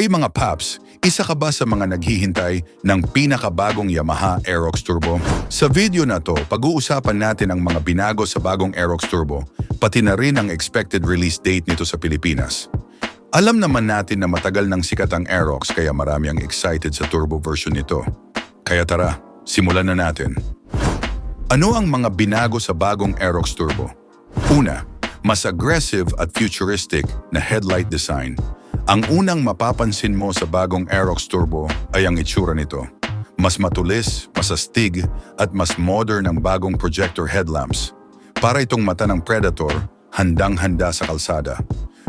Hey mga paps, isa ka ba sa mga naghihintay ng pinakabagong Yamaha Aerox Turbo? Sa video na to, pag-uusapan natin ang mga binago sa bagong Aerox Turbo, pati na rin ang expected release date nito sa Pilipinas. Alam naman natin na matagal nang sikat ang Aerox kaya marami ang excited sa turbo version nito. Kaya tara, simulan na natin. Ano ang mga binago sa bagong Aerox Turbo? Una, mas aggressive at futuristic na headlight design. Ang unang mapapansin mo sa bagong Aerox Turbo ay ang itsura nito. Mas matulis, mas astig, at mas modern ang bagong projector headlamps. Para itong mata ng Predator, handang-handa sa kalsada.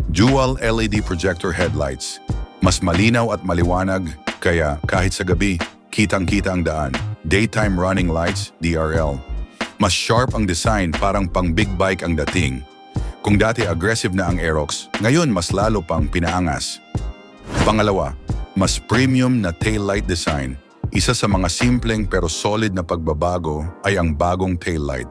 Dual LED projector headlights. Mas malinaw at maliwanag, kaya kahit sa gabi, kitang-kita ang daan. Daytime running lights, DRL. Mas sharp ang design parang pang big bike ang dating. Kung dati aggressive na ang Aerox, ngayon mas lalo pang pinaangas. Pangalawa, mas premium na taillight design. Isa sa mga simpleng pero solid na pagbabago ay ang bagong taillight.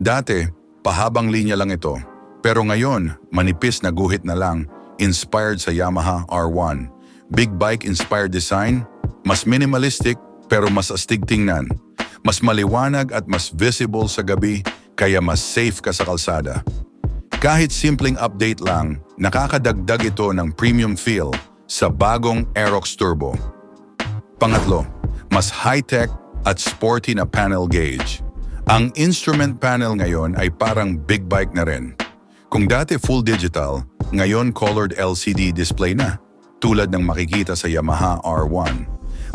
Dati, pahabang linya lang ito. Pero ngayon, manipis na guhit na lang, inspired sa Yamaha R1. Big bike-inspired design, mas minimalistic pero mas astig tingnan. Mas maliwanag at mas visible sa gabi kaya mas safe ka sa kalsada. Kahit simpleng update lang, nakakadagdag ito ng premium feel sa bagong Aerox Turbo. Pangatlo, mas high-tech at sporty na panel gauge. Ang instrument panel ngayon ay parang big bike na rin. Kung dati full digital, ngayon colored LCD display na, tulad ng makikita sa Yamaha R1.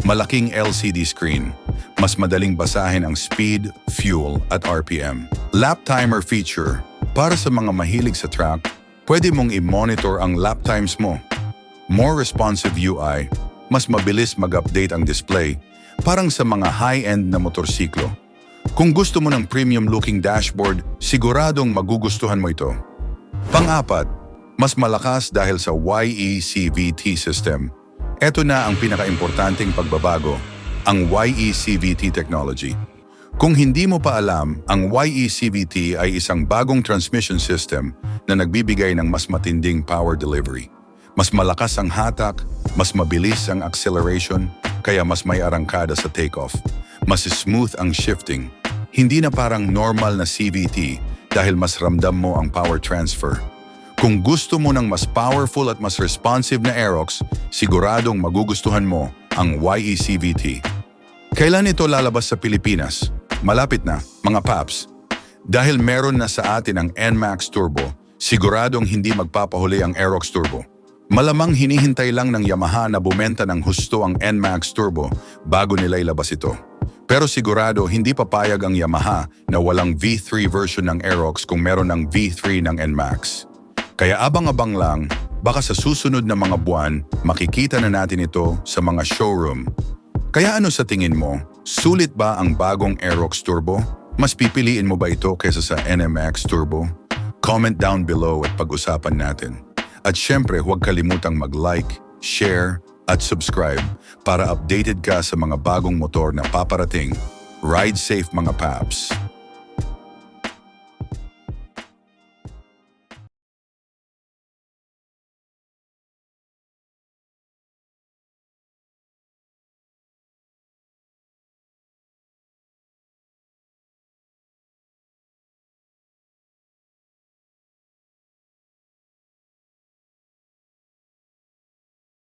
Malaking LCD screen, mas madaling basahin ang speed, fuel at RPM. Lap timer feature, para sa mga mahilig sa track, pwede mong i-monitor ang lap times mo. More responsive UI, mas mabilis mag-update ang display, parang sa mga high-end na motorsiklo. Kung gusto mo ng premium-looking dashboard, siguradong magugustuhan mo ito. Pang-apat, mas malakas dahil sa YECVT system. Ito na ang pinaka-importanting pagbabago, ang YECVT technology. Kung hindi mo pa alam, ang YECVT ay isang bagong transmission system na nagbibigay ng mas matinding power delivery. Mas malakas ang hatak, mas mabilis ang acceleration, kaya mas may arangkada sa takeoff. Mas smooth ang shifting. Hindi na parang normal na CVT dahil mas ramdam mo ang power transfer. Kung gusto mo ng mas powerful at mas responsive na Aerox, siguradong magugustuhan mo ang YECVT. Kailan ito lalabas sa Pilipinas? Malapit na, mga paps. Dahil meron na sa atin ang NMAX Turbo, siguradong hindi magpapahuli ang Aerox Turbo. Malamang hinihintay lang ng Yamaha na bumenta ng husto ang NMAX Turbo bago nila ilabas ito. Pero sigurado hindi papayag ang Yamaha na walang V3 version ng Aerox kung meron ng V3 ng NMAX. Kaya abang-abang lang, baka sa susunod na mga buwan, makikita na natin ito sa mga showroom. Kaya ano sa tingin mo? Sulit ba ang bagong Aerox Turbo? Mas pipiliin mo ba ito kaysa sa NMAX Turbo? Comment down below at pag-usapan natin. At syempre huwag kalimutang mag-like, share, at subscribe para updated ka sa mga bagong motor na paparating. Ride safe mga paps!